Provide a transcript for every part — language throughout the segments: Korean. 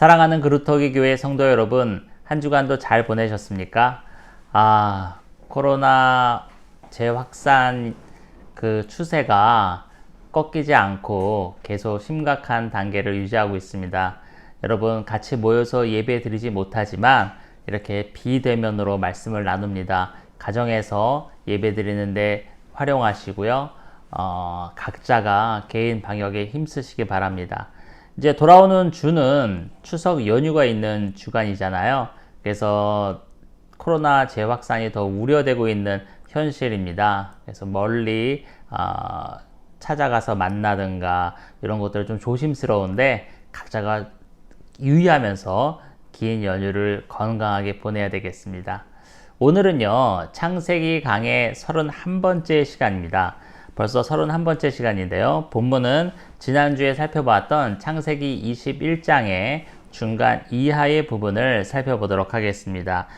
사랑하는 그루터기 교회 성도 여러분, 한 주간도 잘 보내셨습니까? 아, 코로나 재확산 그 추세가 꺾이지 않고 계속 심각한 단계를 유지하고 있습니다. 여러분, 같이 모여서 예배 드리지 못하지만 이렇게 비대면으로 말씀을 나눕니다. 가정에서 예배 드리는데 활용하시고요. 어, 각자가 개인 방역에 힘쓰시기 바랍니다. 이제 돌아오는 주는 추석 연휴가 있는 주간이잖아요. 그래서 코로나 재확산이 더 우려되고 있는 현실입니다. 그래서 멀리 어, 찾아가서 만나든가 이런 것들 좀 조심스러운데 각자가 유의하면서 긴 연휴를 건강하게 보내야 되겠습니다. 오늘은요, 창세기 강의 31번째 시간입니다. 벌써 31번째 시간인데요. 본문은 지난주에 살펴봤던 창세기 21장의 중간 이하의 부분을 살펴보도록 하겠습니다.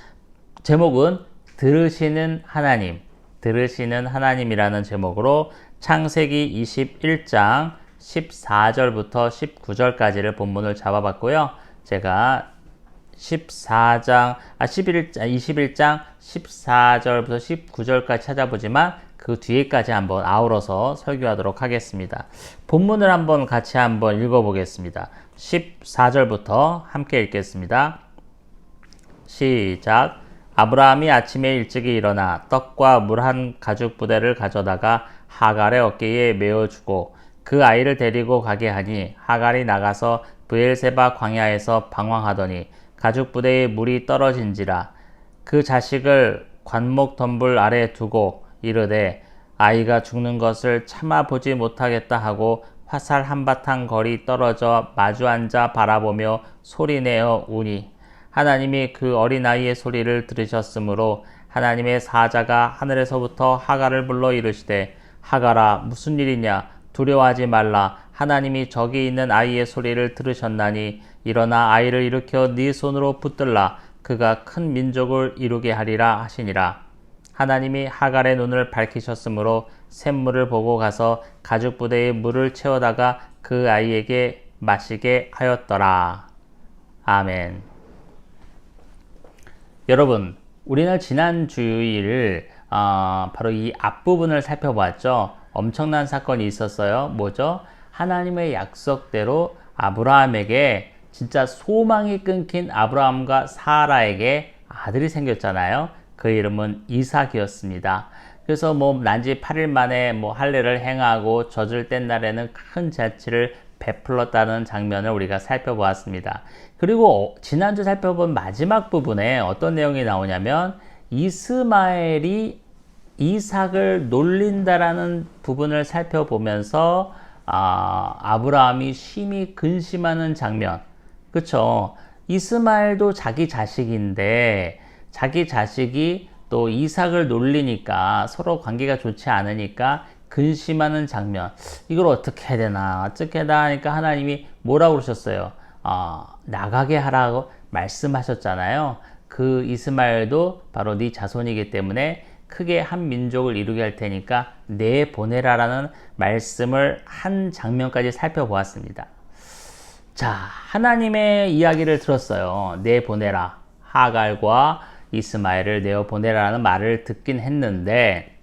제목은 들으시는 하나님, 들으시는 하나님이라는 제목으로 창세기 21장 14절부터 19절까지를 본문을 잡아봤고요. 제가 14장, 아, 11, 21장 14절부터 19절까지 찾아보지만 그 뒤에까지 한번 아우러서 설교하도록 하겠습니다. 본문을 한번 같이 한번 읽어보겠습니다. 14절부터 함께 읽겠습니다. 시작. 아브라함이 아침에 일찍이 일어나 떡과 물 한 가죽 부대를 가져다가 하갈의 어깨에 메어주고 그 아이를 데리고 가게 하니 하갈이 나가서 브엘세바 광야에서 방황하더니 가죽 부대에 물이 떨어진지라 그 자식을 관목 덤불 아래 두고 이르되 아이가 죽는 것을 참아 보지 못하겠다 하고 화살 한바탕 거리 떨어져 마주 앉아 바라보며 소리내어 우니 하나님이 그 어린아이의 소리를 들으셨으므로 하나님의 사자가 하늘에서부터 하가를 불러 이르시되 하가라 무슨 일이냐? 두려워하지 말라. 하나님이 저기 있는 아이의 소리를 들으셨나니 일어나 아이를 일으켜 네 손으로 붙들라. 그가 큰 민족을 이루게 하리라 하시니라 하나님이 하갈의 눈을 밝히셨으므로 샘물을 보고 가서 가죽 부대에 물을 채워다가 그 아이에게 마시게 하였더라 아멘 여러분, 우리는 지난 주일 어, 바로 이 앞부분을 살펴봤죠. 엄청난 사건이 있었어요. 뭐죠? 하나님의 약속대로 아브라함에게 진짜 소망이 끊긴 아브라함과 사라에게 아들이 생겼잖아요. 그 이름은 이삭이었습니다. 그래서 뭐 난지 8일 만에 뭐 할례를 행하고 젖을 뗀 날에는 큰 잔치를 베풀었다는 장면을 우리가 살펴보았습니다. 그리고 지난주 살펴본 마지막 부분에 어떤 내용이 나오냐면 이스마엘이 이삭을 놀린다라는 부분을 살펴보면서 아, 아브라함이 심히 근심하는 장면. 그쵸? 이스마엘도 자기 자식인데 자기 자식이 또 이삭을 놀리니까 서로 관계가 좋지 않으니까 근심하는 장면. 이걸 어떻게 해야 되나? 어떻게 해야 하니까 하나님이 뭐라고 그러셨어요? 어, 나가게 하라고 말씀하셨잖아요. 그 이스마엘도 바로 네 자손이기 때문에 크게 한 민족을 이루게 할 테니까 내 보내라라는 말씀을 한 장면까지 살펴보았습니다. 자, 하나님의 이야기를 들었어요. 내 보내라. 하갈과 이스마엘을 내어 보내라는 말을 듣긴 했는데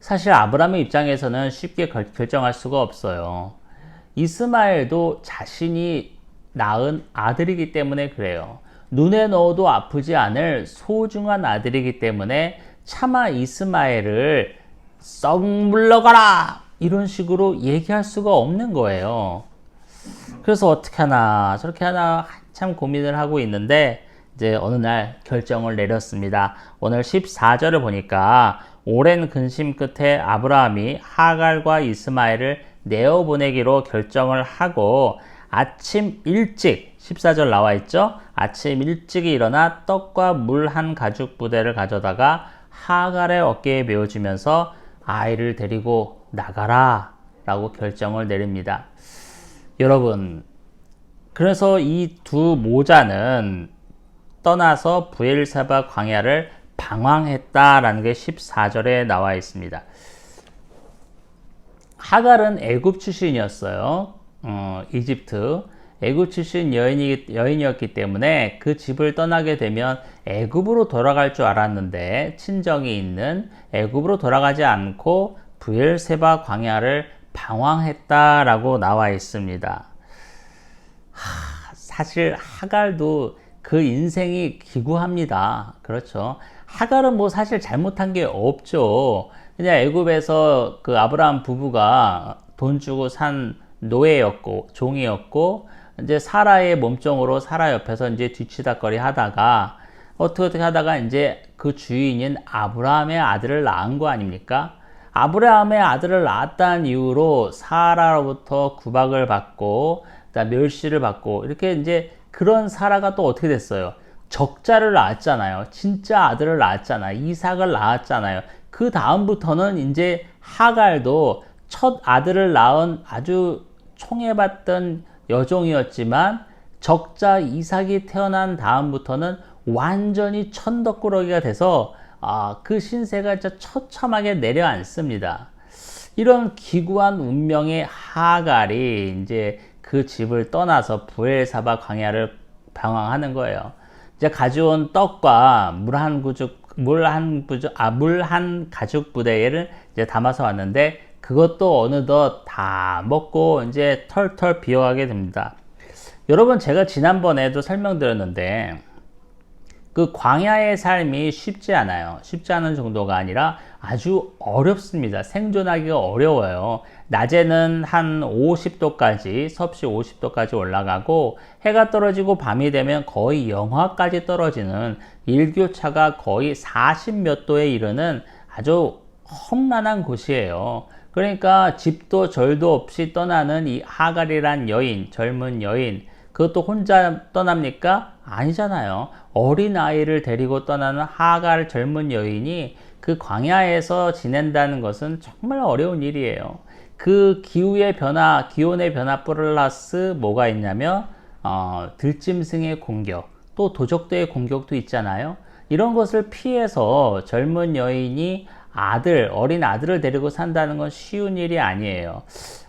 사실 아브라함의 입장에서는 쉽게 결정할 수가 없어요. 이스마엘도 자신이 낳은 아들이기 때문에 그래요. 눈에 넣어도 아프지 않을 소중한 아들이기 때문에 차마 이스마엘을 썩 물러가라! 이런 식으로 얘기할 수가 없는 거예요. 그래서 어떻게 하나, 저렇게 하나 한참 고민을 하고 있는데, 이제 어느 날 결정을 내렸습니다. 오늘 14절을 보니까 오랜 근심 끝에 아브라함이 하갈과 이스마엘을 내어 보내기로 결정을 하고 아침 일찍 14절 나와 있죠? 아침 일찍이 일어나 떡과 물 한 가죽 부대를 가져다가 하갈의 어깨에 메워주면서 아이를 데리고 나가라 라고 결정을 내립니다. 여러분, 그래서 이 두 모자는 떠나서 부엘사바 광야를 방황했다라는 게 14절에 나와 있습니다. 하갈은 애굽 출신이었어요. 어, 이집트. 애굽 출신 여인이, 여인이었기 때문에 그 집을 떠나게 되면 애굽으로 돌아갈 줄 알았는데 친정이 있는 애굽으로 돌아가지 않고 부엘세바 광야를 방황했다라고 나와 있습니다. 하, 사실 하갈도 그 인생이 기구합니다. 그렇죠. 하갈은 뭐 사실 잘못한 게 없죠. 그냥 애굽에서 그 아브라함 부부가 돈 주고 산 노예였고 종이었고 이제 사라의 몸종으로 사라 옆에서 이제 뒤치다거리 하다가 어떻게 어떻게 하다가 이제 그 주인인 아브라함의 아들을 낳은 거 아닙니까? 아브라함의 아들을 낳았다는 이유로 사라로부터 구박을 받고 멸시를 받고 이렇게 이제 그런 사라가 또 어떻게 됐어요? 적자를 낳았잖아요. 진짜 아들을 낳았잖아요. 이삭을 낳았잖아요. 그 다음부터는 이제 하갈도 첫 아들을 낳은 아주 총애받던 여종이었지만 적자 이삭이 태어난 다음부터는 완전히 천덕꾸러기가 돼서 아, 그 신세가 진짜 처참하게 내려앉습니다. 이런 기구한 운명의 하갈이 이제 그 집을 떠나서 부엘사바 광야를 방황하는 거예요. 이제 가져온 떡과 물 한 구죽 물한 부족 아물 한 가죽 부대를 이제 담아서 왔는데 그것도 어느덧 다 먹고 이제 털털 비어가게 됩니다. 여러분 제가 지난번에도 설명드렸는데 그 광야의 삶이 쉽지 않아요. 쉽지 않은 정도가 아니라 아주 어렵습니다. 생존하기가 어려워요. 낮에는 한 50도까지, 섭씨 50도까지 올라가고 해가 떨어지고 밤이 되면 거의 영하까지 떨어지는 일교차가 거의 40 몇 도에 이르는 아주 험난한 곳이에요. 그러니까 집도 절도 없이 떠나는 이 하갈이란 여인, 젊은 여인, 그것도 혼자 떠납니까? 아니잖아요. 어린 아이를 데리고 떠나는 하갈 젊은 여인이 그 광야에서 지낸다는 것은 정말 어려운 일이에요. 그 기후의 변화, 기온의 변화 플러스 뭐가 있냐면 어, 들짐승의 공격, 또 도적대의 공격도 있잖아요. 이런 것을 피해서 젊은 여인이 아들, 어린 아들을 데리고 산다는 건 쉬운 일이 아니에요.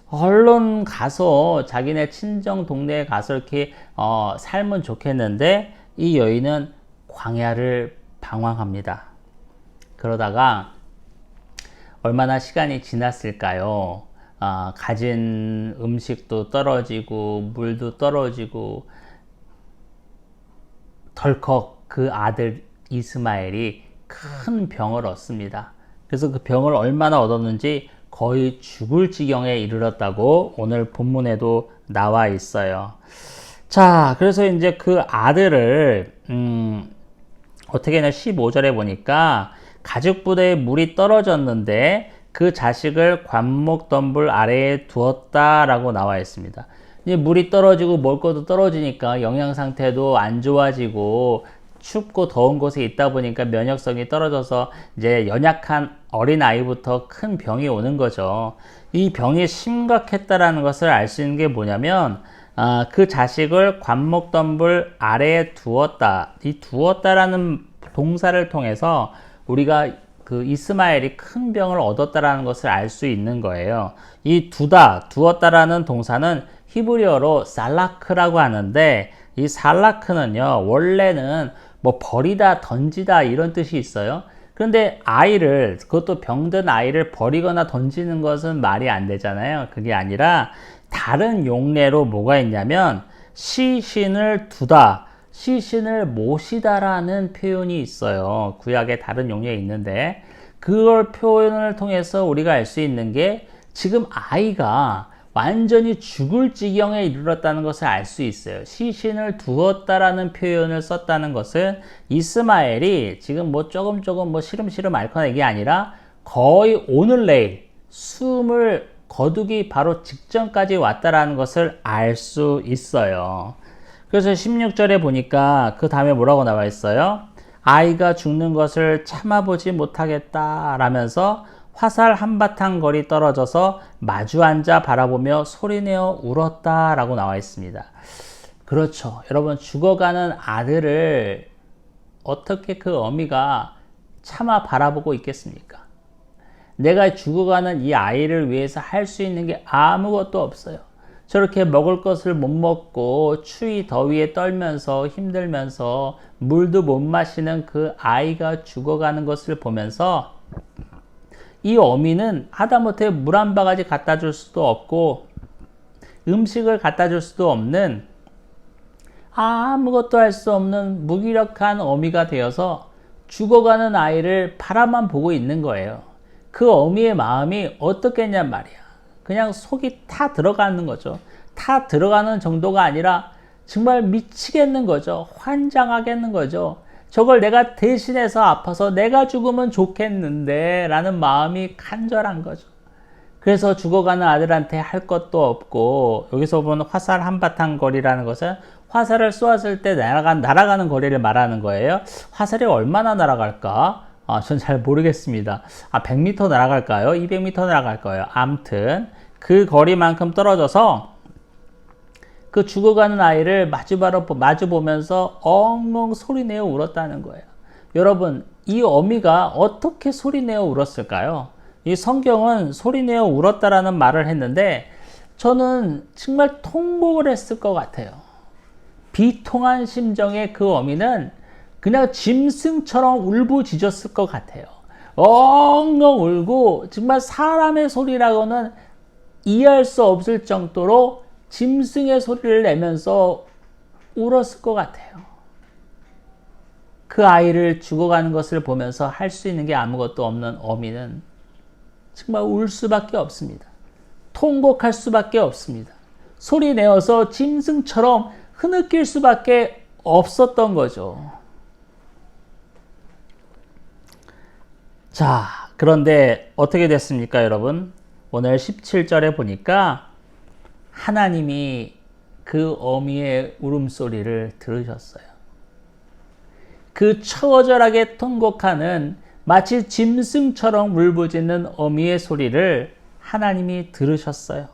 얼른 가서 자기네 친정 동네에 가서 이렇게 어, 살면 좋겠는데 이 여인은 광야를 방황합니다. 그러다가 얼마나 시간이 지났을까요? 어, 가진 음식도 떨어지고 물도 떨어지고 덜컥 그 아들 이스마엘이 큰 병을 얻습니다. 그래서 그 병을 얼마나 얻었는지 거의 죽을 지경에 이르렀다고 오늘 본문에도 나와 있어요. 자, 그래서 이제 그 아들을, 음, 어떻게 냐 15절에 보니까 가죽 부대에 물이 떨어졌는데 그 자식을 관목 덤불 아래에 두었다라고 나와 있습니다. 이제 물이 떨어지고 먹을 것도 떨어지니까 영양 상태도 안 좋아지고 춥고 더운 곳에 있다 보니까 면역성이 떨어져서 이제 연약한 어린 아이부터 큰 병이 오는 거죠. 이 병이 심각했다라는 것을 알 수 있는 게 뭐냐면 아, 그 자식을 관목덤불 아래에 두었다. 이 두었다라는 동사를 통해서 우리가 그 이스마엘이 큰 병을 얻었다라는 것을 알 수 있는 거예요. 이 두다, 두었다라는 동사는 히브리어로 살라크라고 하는데 이 살라크는요, 원래는 뭐 버리다, 던지다 이런 뜻이 있어요. 그런데 아이를, 그것도 병든 아이를 버리거나 던지는 것은 말이 안 되잖아요. 그게 아니라 다른 용례로 뭐가 있냐면 시신을 두다, 시신을 모시다라는 표현이 있어요. 구약의 다른 용례에 있는데 그걸 표현을 통해서 우리가 알 수 있는 게 지금 아이가 완전히 죽을 지경에 이르렀다는 것을 알 수 있어요. 시신을 두었다라는 표현을 썼다는 것은 이스마엘이 지금 뭐 조금 조금 뭐 시름시름 앓거나 이게 아니라 거의 오늘 내일 숨을 거두기 바로 직전까지 왔다라는 것을 알 수 있어요. 그래서 16절에 보니까 그 다음에 뭐라고 나와 있어요? 아이가 죽는 것을 참아보지 못하겠다 라면서 화살 한바탕 거리 떨어져서 마주 앉아 바라보며 소리내어 울었다 라고 나와 있습니다. 그렇죠. 여러분, 죽어가는 아들을 어떻게 그 어미가 참아 바라보고 있겠습니까? 내가 죽어가는 이 아이를 위해서 할 수 있는 게 아무것도 없어요. 저렇게 먹을 것을 못 먹고 추위 더위에 떨면서 힘들면서 물도 못 마시는 그 아이가 죽어가는 것을 보면서 이 어미는 하다못해 물 한 바가지 갖다 줄 수도 없고 음식을 갖다 줄 수도 없는 아무것도 할 수 없는 무기력한 어미가 되어서 죽어가는 아이를 바라만 보고 있는 거예요. 그 어미의 마음이 어떻겠냔 말이야. 그냥 속이 타 들어가는 거죠. 타 들어가는 정도가 아니라 정말 미치겠는 거죠. 환장하겠는 거죠. 저걸 내가 대신해서 아파서 내가 죽으면 좋겠는데 라는 마음이 간절한 거죠. 그래서 죽어가는 아들한테 할 것도 없고 여기서 보는 화살 한바탕 거리라는 것은 화살을 쏘았을 때 날아간, 날아가는 거리를 말하는 거예요. 화살이 얼마나 날아갈까? 아, 전 잘 모르겠습니다. 아, 100m 날아갈까요? 200m 날아갈까요? 암튼 그 거리만큼 떨어져서 그 죽어가는 아이를 마주바로 마주 보면서 엉엉 소리내어 울었다는 거예요. 여러분, 이 어미가 어떻게 소리내어 울었을까요? 이 성경은 소리내어 울었다라는 말을 했는데 저는 정말 통곡을 했을 것 같아요. 비통한 심정의 그 어미는 그냥 짐승처럼 울부짖었을 것 같아요. 엉엉 울고 정말 사람의 소리라고는 이해할 수 없을 정도로 짐승의 소리를 내면서 울었을 것 같아요. 그 아이를 죽어가는 것을 보면서 할 수 있는 게 아무것도 없는 어미는 정말 울 수밖에 없습니다. 통곡할 수밖에 없습니다. 소리 내어서 짐승처럼 흐느낄 수밖에 없었던 거죠. 자, 그런데 어떻게 됐습니까, 여러분? 오늘 17절에 보니까 하나님이 그 어미의 울음소리를 들으셨어요. 그 처절하게 통곡하는 마치 짐승처럼 울부짖는 어미의 소리를 하나님이 들으셨어요.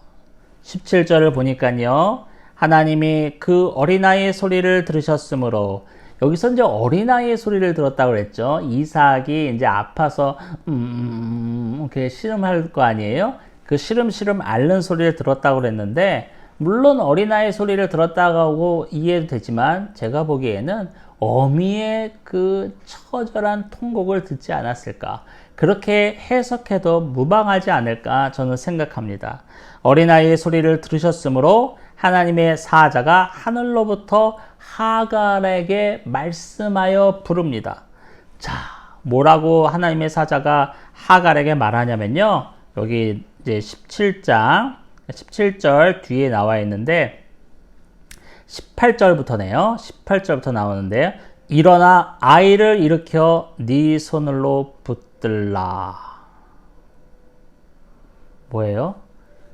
17절을 보니까요. 하나님이 그 어린아이의 소리를 들으셨으므로 여기서 이제 어린아이의 소리를 들었다고 그랬죠. 이삭이 이제 아파서 음, 이렇게 씨름할 거 아니에요? 그 시름시름 앓는 소리를 들었다고 그랬는데 물론 어린아이 소리를 들었다고 이해도 되지만 제가 보기에는 어미의 그 처절한 통곡을 듣지 않았을까 그렇게 해석해도 무방하지 않을까 저는 생각합니다. 어린아이의 소리를 들으셨으므로 하나님의 사자가 하늘로부터 하갈에게 말씀하여 부릅니다. 자, 뭐라고 하나님의 사자가 하갈에게 말하냐면요. 여기 이제 17장 17절 뒤에 나와 있는데 18절부터네요. 18절부터 나오는데 일어나 아이를 일으켜 네 손으로 붙들라. 뭐예요?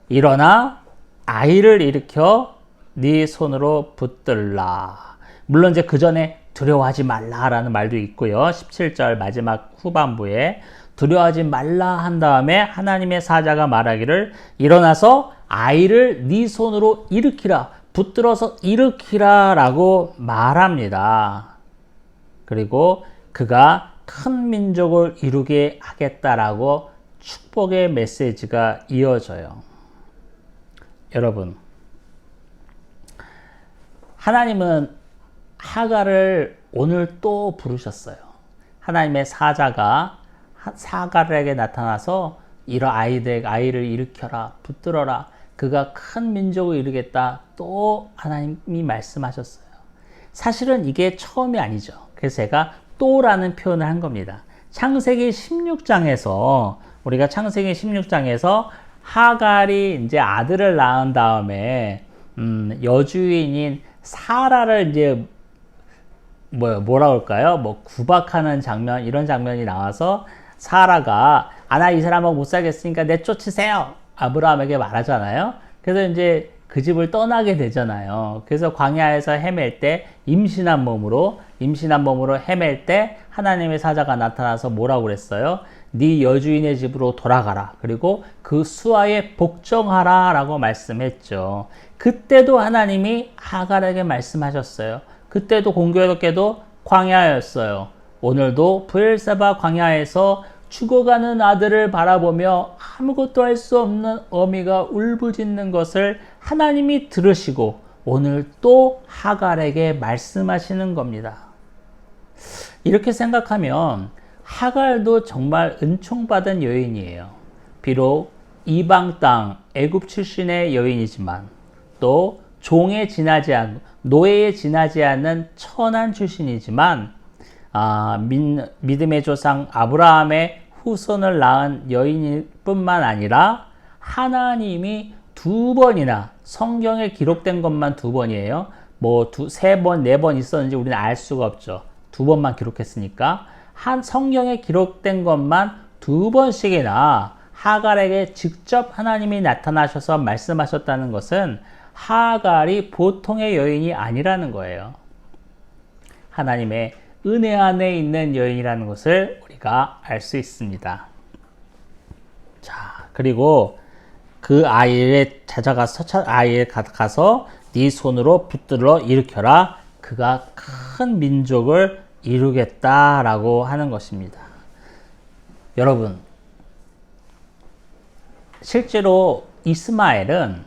일어나 아이를 일으켜 네 손으로 붙들라. 물론 이제 그 전에 두려워하지 말라라는 말도 있고요. 17절 마지막 후반부에 두려워하지 말라 한 다음에 하나님의 사자가 말하기를 일어나서 아이를 네 손으로 일으키라 붙들어서 일으키라라고 말합니다. 그리고 그가 큰 민족을 이루게 하겠다라고 축복의 메시지가 이어져요. 여러분, 하나님은 하가를 오늘 또 부르셨어요. 하나님의 사자가 사가르에게 나타나서 이러 아이들 아이를 일으켜라 붙들어라 그가 큰 민족을 이루겠다 또 하나님이 말씀하셨어요. 사실은 이게 처음이 아니죠. 그래서 제가 또라는 표현을 한 겁니다. 창세기 16장에서 우리가 창세기 16장에서 하갈이 이제 아들을 낳은 다음에 음, 여주인인 사라를 이제 뭐 뭐라 그럴까요? 뭐 구박하는 장면 이런 장면이 나와서 사라가 아나 이 사람하고 못 살겠으니까 내쫓으세요. 아브라함에게 말하잖아요. 그래서 이제 그 집을 떠나게 되잖아요. 그래서 광야에서 헤맬 때 임신한 몸으로 임신한 몸으로 헤맬 때 하나님의 사자가 나타나서 뭐라고 그랬어요? 네 여주인의 집으로 돌아가라. 그리고 그 수하에 복종하라라고 말씀했죠. 그때도 하나님이 하갈에게 말씀하셨어요. 그때도 공교롭게도 광야였어요. 오늘도 부엘사바 광야에서 죽어가는 아들을 바라보며 아무것도 할 수 없는 어미가 울부짖는 것을 하나님이 들으시고 오늘 또 하갈에게 말씀하시는 겁니다. 이렇게 생각하면 하갈도 정말 은총받은 여인이에요. 비록 이방 땅 애굽 출신의 여인이지만 또 종에 지나지 않 노예에 지나지 않는 천한 출신이지만 아, 민, 믿음의 조상 아브라함의 후손을 낳은 여인뿐만 아니라 하나님이 두 번이나 성경에 기록된 것만 두 번이에요. 뭐 두, 세 번, 네 번 있었는지 우리는 알 수가 없죠. 두 번만 기록했으니까 한 성경에 기록된 것만 두 번씩이나 하갈에게 직접 하나님이 나타나셔서 말씀하셨다는 것은 하갈이 보통의 여인이 아니라는 거예요. 하나님의 은혜 안에 있는 여인이라는 것을 우리가 알 수 있습니다. 자, 그리고 그 아이를 찾아가서 아이를 가서 네 손으로 붙들어 일으켜라. 그가 큰 민족을 이루겠다라고 하는 것입니다. 여러분, 실제로 이스마엘은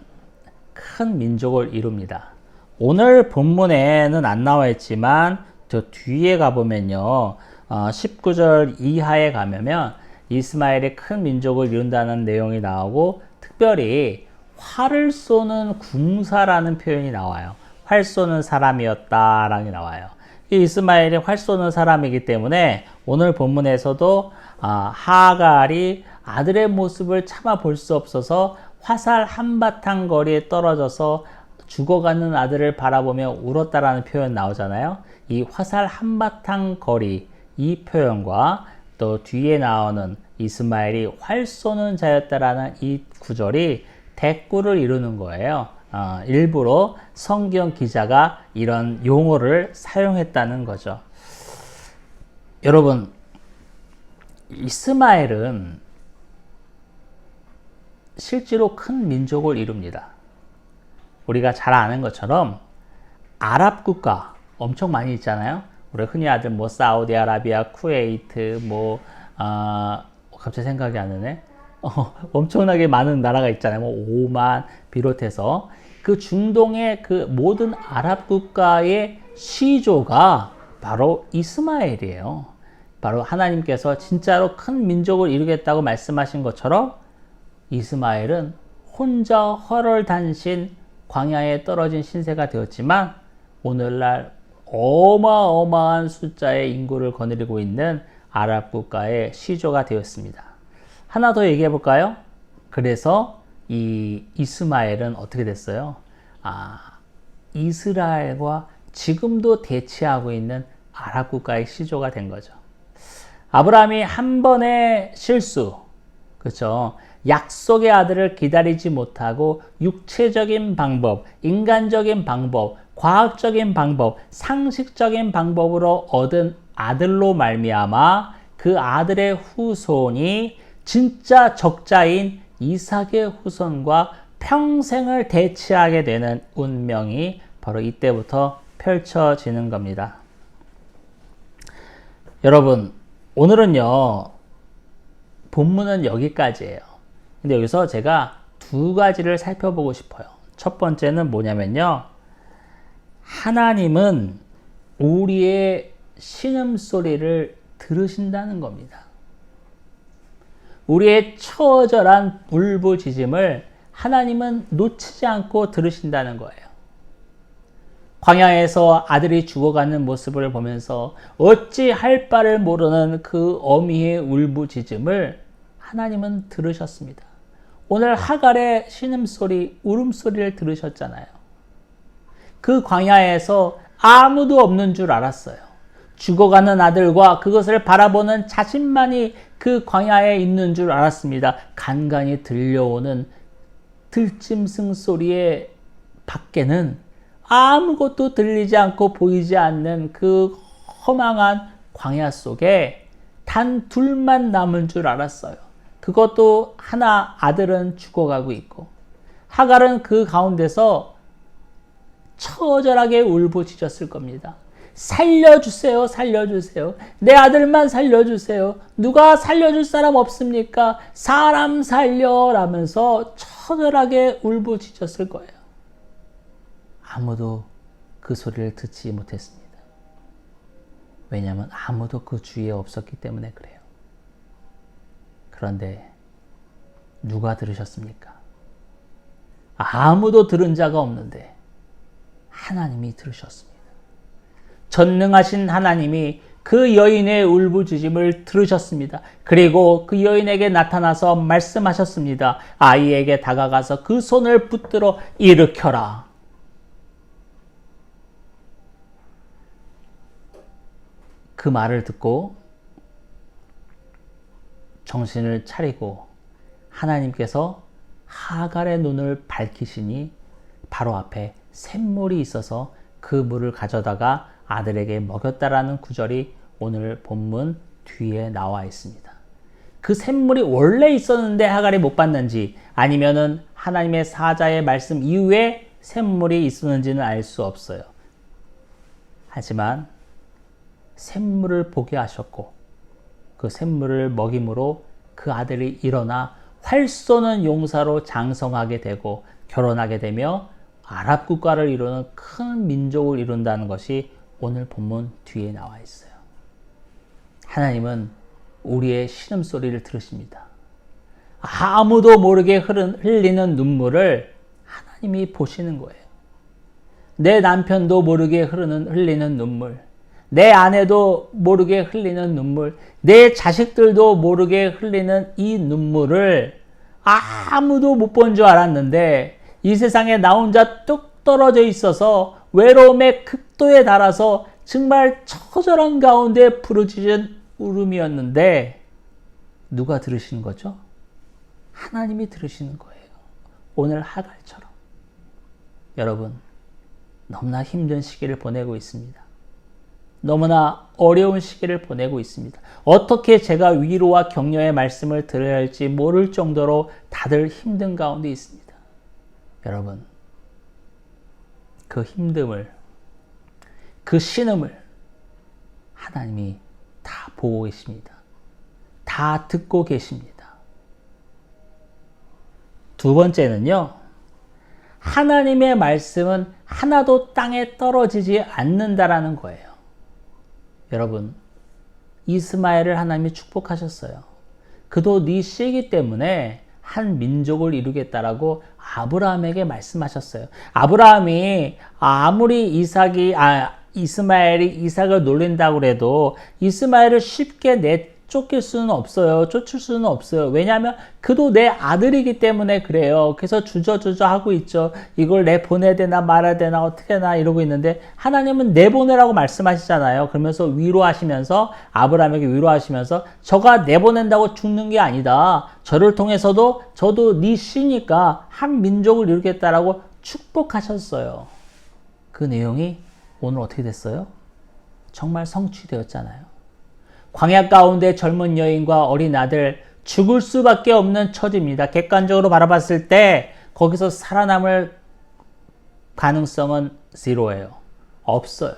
큰 민족을 이룹니다. 오늘 본문에는 안 나와 있지만 저 뒤에 가보면요. 어, 19절 이하에 가면 이스마엘이 큰 민족을 이룬다는 내용이 나오고 특별히 활을 쏘는 궁사라는 표현이 나와요. 활 쏘는 사람이었다라는 게 나와요. 이 이스마엘이 활 쏘는 사람이기 때문에 오늘 본문에서도 아, 하갈이 아들의 모습을 참아 볼 수 없어서 화살 한바탕 거리에 떨어져서 죽어가는 아들을 바라보며 울었다라는 표현 나오잖아요. 이 화살 한바탕 거리 이 표현과 또 뒤에 나오는 이스마엘이 활 쏘는 자였다라는 이 구절이 대꾸를 이루는 거예요. 어, 일부러 성경 기자가 이런 용어를 사용했다는 거죠. 여러분, 이스마엘은 실제로 큰 민족을 이룹니다. 우리가 잘 아는 것처럼 아랍 국가 엄청 많이 있잖아요. 우리 흔히 아들 뭐 사우디아라비아, 쿠웨이트, 뭐 아, 갑자기 생각이 안 나네. 어, 엄청나게 많은 나라가 있잖아요. 뭐 오만 비롯해서 그 중동의 그 모든 아랍 국가의 시조가 바로 이스마엘이에요. 바로 하나님께서 진짜로 큰 민족을 이루겠다고 말씀하신 것처럼 이스마엘은 혼자 헐헐단신 광야에 떨어진 신세가 되었지만 오늘날 어마어마한 숫자의 인구를 거느리고 있는 아랍 국가의 시조가 되었습니다. 하나 더 얘기해 볼까요? 그래서 이 이스마엘은 어떻게 됐어요? 아, 이스라엘과 지금도 대치하고 있는 아랍 국가의 시조가 된 거죠. 아브라함이 한 번의 실수, 그렇죠? 약속의 아들을 기다리지 못하고 육체적인 방법, 인간적인 방법, 과학적인 방법, 상식적인 방법으로 얻은 아들로 말미암아 그 아들의 후손이 진짜 적자인 이삭의 후손과 평생을 대치하게 되는 운명이 바로 이때부터 펼쳐지는 겁니다. 여러분, 오늘은요, 본문은 여기까지예요. 근데 여기서 제가 두 가지를 살펴보고 싶어요. 첫 번째는 뭐냐면요. 하나님은 우리의 신음소리를 들으신다는 겁니다. 우리의 처절한 울부짖음을 하나님은 놓치지 않고 들으신다는 거예요. 광야에서 아들이 죽어가는 모습을 보면서 어찌 할 바를 모르는 그 어미의 울부짖음을 하나님은 들으셨습니다. 오늘 하갈의 신음소리, 울음소리를 들으셨잖아요. 그 광야에서 아무도 없는 줄 알았어요. 죽어가는 아들과 그것을 바라보는 자신만이 그 광야에 있는 줄 알았습니다. 간간히 들려오는 들짐승 소리의 밖에는 아무것도 들리지 않고 보이지 않는 그 허망한 광야 속에 단 둘만 남은 줄 알았어요. 그것도 하나 아들은 죽어가고 있고 하갈은 그 가운데서 처절하게 울부짖었을 겁니다. 살려주세요, 살려주세요. 내 아들만 살려주세요. 누가 살려줄 사람 없습니까? 사람 살려라면서 처절하게 울부짖었을 거예요. 아무도 그 소리를 듣지 못했습니다. 왜냐하면 아무도 그 주위에 없었기 때문에 그래요. 그런데 누가 들으셨습니까? 아무도 들은 자가 없는데 하나님이 들으셨습니다. 전능하신 하나님이 그 여인의 울부짖음을 들으셨습니다. 그리고 그 여인에게 나타나서 말씀하셨습니다. 아이에게 다가가서 그 손을 붙들어 일으켜라. 그 말을 듣고 정신을 차리고 하나님께서 하갈의 눈을 밝히시니 바로 앞에 샘물이 있어서 그 물을 가져다가 아들에게 먹였다라는 구절이 오늘 본문 뒤에 나와 있습니다. 그 샘물이 원래 있었는데 하갈이 못 봤는지 아니면은 하나님의 사자의 말씀 이후에 샘물이 있었는지는 알 수 없어요. 하지만 샘물을 보게 하셨고 그 샘물을 먹임으로 그 아들이 일어나 활 쏘는 용사로 장성하게 되고 결혼하게 되며 아랍 국가를 이루는 큰 민족을 이룬다는 것이 오늘 본문 뒤에 나와 있어요. 하나님은 우리의 신음소리를 들으십니다. 아무도 모르게 흘리는 눈물을 하나님이 보시는 거예요. 내 남편도 모르게 흐르는 흘리는 눈물, 내 아내도 모르게 흘리는 눈물, 내 자식들도 모르게 흘리는 이 눈물을 아무도 못 본 줄 알았는데 이 세상에 나 혼자 뚝 떨어져 있어서 외로움의 극도에 달아서 정말 처절한 가운데 부르짖은 울음이었는데 누가 들으시는 거죠? 하나님이 들으시는 거예요. 오늘 하갈처럼. 여러분, 너무나 힘든 시기를 보내고 있습니다. 너무나 어려운 시기를 보내고 있습니다. 어떻게 제가 위로와 격려의 말씀을 드려야 할지 모를 정도로 다들 힘든 가운데 있습니다. 여러분, 그 힘듦을, 그 신음을 하나님이 다 보고 계십니다. 다 듣고 계십니다. 두 번째는요, 하나님의 말씀은 하나도 땅에 떨어지지 않는다라는 거예요. 여러분, 이스마엘을 하나님이 축복하셨어요. 그도 네 씨이기 때문에 한 민족을 이루겠다라고 아브라함에게 말씀하셨어요. 아브라함이 아무리 이삭이 아 이스마엘이 이삭을 놀린다고 그래도 이스마엘을 쉽게 내 쫓길 수는 없어요. 쫓을 수는 없어요. 왜냐하면 그도 내 아들이기 때문에 그래요. 그래서 주저주저 하고 있죠. 이걸 내 보내야 되나 말아야 되나 어떻게 하나 이러고 있는데 하나님은 내보내라고 말씀하시잖아요. 그러면서 위로하시면서 아브라함에게 위로하시면서 저가 내보낸다고 죽는 게 아니다. 저를 통해서도 저도 네 씨니까 한 민족을 이루겠다라고 축복하셨어요. 그 내용이 오늘 어떻게 됐어요? 정말 성취되었잖아요. 광야 가운데 젊은 여인과 어린 아들 죽을 수밖에 없는 처지입니다. 객관적으로 바라봤을 때 거기서 살아남을 가능성은 제로예요. 없어요.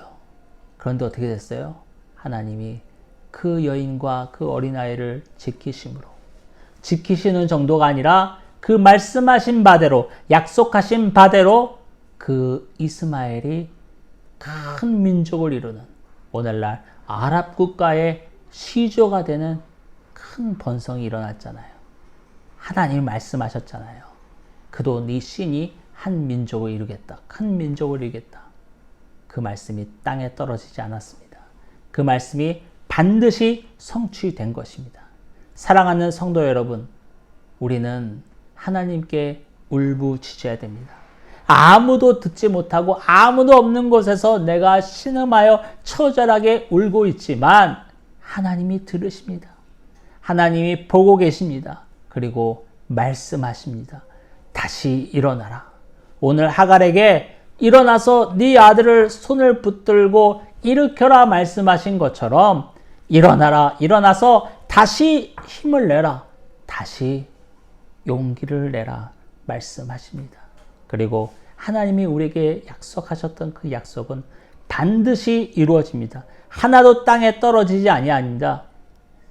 그런데 어떻게 됐어요? 하나님이 그 여인과 그 어린아이를 지키심으로 지키시는 정도가 아니라 그 말씀하신 바대로 약속하신 바대로 그 이스마엘이 큰 민족을 이루는 오늘날 아랍 국가의 시조가 되는 큰 번성이 일어났잖아요. 하나님이 말씀하셨잖아요. 그도 네 신이 한 민족을 이루겠다. 큰 민족을 이루겠다. 그 말씀이 땅에 떨어지지 않았습니다. 그 말씀이 반드시 성취된 것입니다. 사랑하는 성도 여러분, 우리는 하나님께 울부짖어야 됩니다. 아무도 듣지 못하고 아무도 없는 곳에서 내가 신음하여 처절하게 울고 있지만 하나님이 들으십니다. 하나님이 보고 계십니다. 그리고 말씀하십니다. 다시 일어나라. 오늘 하갈에게 일어나서 네 아들을 손을 붙들고 일으켜라 말씀하신 것처럼 일어나라. 일어나서 다시 힘을 내라. 다시 용기를 내라 말씀하십니다. 그리고 하나님이 우리에게 약속하셨던 그 약속은 반드시 이루어집니다. 하나도 땅에 떨어지지 아니하니라.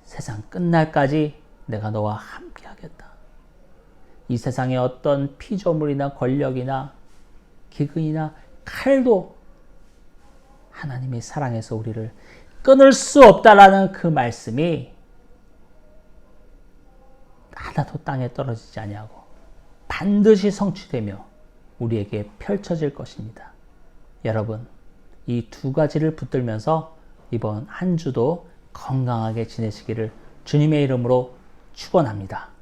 세상 끝날까지 내가 너와 함께 하겠다. 이 세상의 어떤 피조물이나 권력이나 기근이나 칼도 하나님의 사랑에서 우리를 끊을 수 없다라는 그 말씀이 하나도 땅에 떨어지지 아니하고 반드시 성취되며 우리에게 펼쳐질 것입니다. 여러분, 이 두 가지를 붙들면서 이번 한 주도 건강하게 지내시기를 주님의 이름으로 축원합니다.